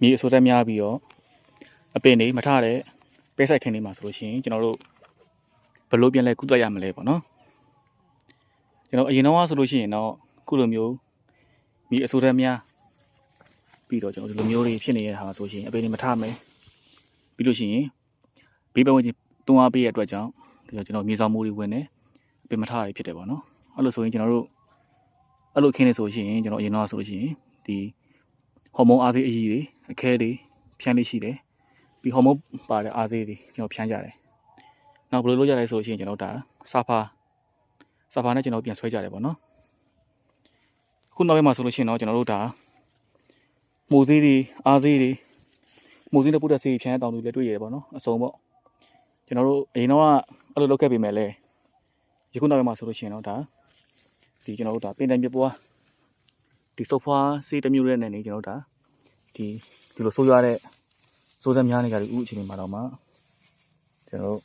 မြေအစိုးတက်များပြီးတော့အပင်တွေမထတဲ့ပဲဆိုင်ခင်းတွေမှာဆိုလို့ရှိရင်ကျွန်တော်တို့ဘယ်လိုပြန်လဲကုသရမလဲပေါ့နော်ကျွန်တော်အရင်တော့ဆိုလို့ရှိရင်တော့ခုလိုမျိုးမြေအစိုးတက်များပြီးတော့ကျွန်တော်ဒီလိုမျိုးတွေဖြစ်နေတဲ့ဟာဆိုရှင်အပင်တွေမထမယ်ပြီးလို့ရှိရင်ဘေးပတ်ဝန်းကျင်တွန်းအားပေးရတဲ့အတွက်ကြောင့်ဒီတော့ကျွန်တော်မြေဆောင်မိုးတွေဝင်နေအပင်မထရဖြစ်တယ်ပေါ့နော်အဲ့လိုဆိုရင်ကျွန်တော်တို့အဲ့လိုခင်းနေဆိုရှင်ကျွန်တော်အရင်တော့ဆိုလို့ရှိရင်ဒီ ဟော်မုန်းအားစေးအကြီးတွေအခဲတွေဖြန်းလေးရှိတယ်ပြီးဟော်မုန်းပါတဲ့အားစေးတွေကျွန်တော်ဖြန်းကြတယ်နောက်ဘယ်လိုလုပ်ကြလဲဆိုလို့ရှိရင်ကျွန်တော်ဒါစာဖာစာဖာနဲ့ကျွန်တော်ပြန်ဆွဲကြတယ်ပေါ့နော်ခုနောက်ပိုင်းမှာဆိုလို့ရှိရင်တော့ကျွန်တော်တို့ဒါမိုးစေးတွေအားစေးတွေမိုးစေးနဲ့ပုတ်တဲ့စေးဖြန်းတဲ့တောင်တွေလည်းတွေ့ရတယ်ပေါ့နော်အစုံပေါ့ကျွန်တော်တို့အရင်တော့အဲ့လိုလုပ်ခဲ့ပေမဲ့လည်းယခုနောက်ပိုင်းမှာဆိုလို့ရှိရင်တော့ဒါဒီကျွန်တော်တို့ဒါပင်တိုင်ပြပွား ဒီဆိုဖာစေးတစ်မျိုးရဲ့နဲ့နေကျွန်တော်တို့ဒါဒီဒီလိုဆိုးရတဲ့စိုးစမ်းများနေကြတဲ့ဥအခြေအနေမှာတော့မှကျွန်တော်တို့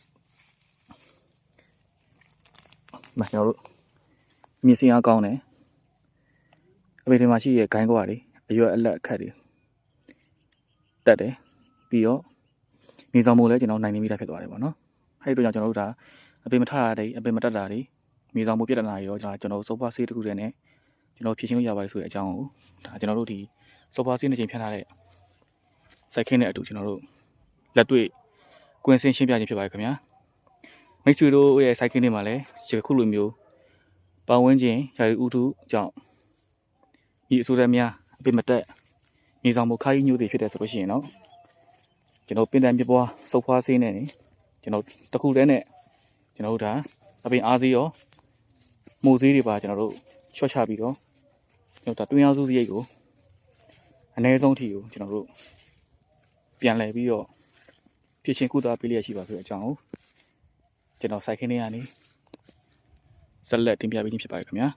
မကျွန်တော်တို့မြင်စင်အားကောင်းတယ်အပေဒီမှာရှိရဲ့ဂိုင်းကွာတွေအရွက်အလက်အခက်တွေတက်တယ်ပြီးတော့နေဆောင်မို့လဲကျွန်တော်နိုင်နေမိတာဖြစ်သွားတယ်ပေါ့နော်အဲ့ဒီတော့ကျွန်တော်တို့ဒါအပေမထတာတွေအပေမတက်တာတွေနေဆောင်မို့ပြဿနာတွေတော့ကျွန်တော်တို့ဆိုဖာစေးတစ်ခုတည်းနဲ့ ကျွန်တော်ဖြည့်ရှင်းလို့ရပါတယ်ဆိုတဲ့အကြောင်းကိုဒါကျွန်တော်တို့ဒီဆိုဖာစီးနေချင်းဖြတ်ထားတဲ့စိုက်ခင်းနဲ့အတူကျွန်တော်တို့လက်တွေ့ကွင်းစင်းရှင်းပြခြင်းဖြစ်ပါတယ်ခင်ဗျာမိတ်ဆွေတို့ရဲ့စိုက်ခင်းတွေမှာလည်းဒီခုလိုမျိုးပတ်ဝန်းကျင်ရာသီဥတုကြောင့်ဒီအဆိုးတဲ့များအပိမတက်မြေဆောင်မှုခါးကြီးညို့တွေဖြစ်တယ်ဆိုလို့ရှိရင်တော့ကျွန်တော်ပင်တန်ပြပွားစုပ်ဖွားစင်းနေနေကျွန်တော်တစ်ခုတည်းနဲ့ကျွန်တော်တို့ဒါအပင်အားစီရောမိုးစည်းတွေပါကျွန်တော်တို့ချော့ချပြီးတော့ ကျွန်တော်ဒါတွင်းအောင်စုစရိတ်ကိုအနည်းဆုံးထိကိုကျွန်တော်တို့ပြန်လည်ပြီးတော့ဖြစ်ချင်းကုသပေးလျက်ရှိပါဆိုတဲ့အကြောင်းကိုကျွန်တော်စိုက်ခင်းနေရနေဆက်လက်တင်ပြပေးခြင်းဖြစ်ပါတယ်ခင်ဗျာ